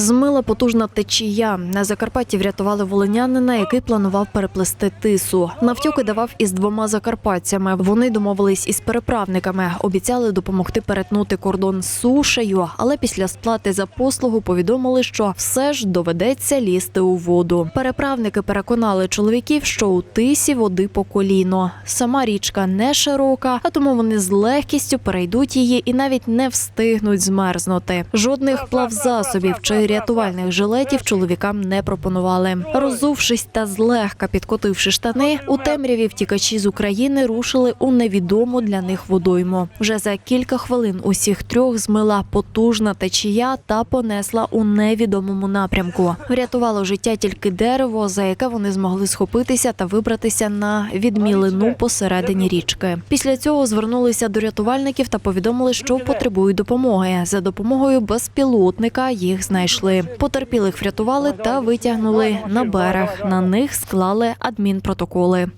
Змила потужна течія. На Закарпатті врятували волинянина, який планував переплести тису. Навтюки давав із двома закарпатцями. Вони домовились із переправниками, обіцяли допомогти перетнути кордон з сушею, але після сплати за послугу повідомили, що все ж доведеться лізти у воду. Переправники переконали чоловіків, що у тисі води по коліно. Сама річка не широка, а тому вони з легкістю перейдуть її і навіть не встигнуть змерзнути. Жодних плавзасобів чи рятувальних жилетів чоловікам не пропонували. Розувшись та злегка підкотивши штани, у темряві втікачі з України рушили у невідому для них водойму. Вже за кілька хвилин усіх трьох змила потужна течія та понесла у невідомому напрямку. Врятувало життя тільки дерево, за яке вони змогли схопитися та вибратися на відмілину посередині річки. Після цього звернулися до рятувальників та повідомили, що потребують допомоги. За допомогою безпілотника їх знайшли. Потерпілих врятували та витягнули на берег. На них склали адмінпротоколи.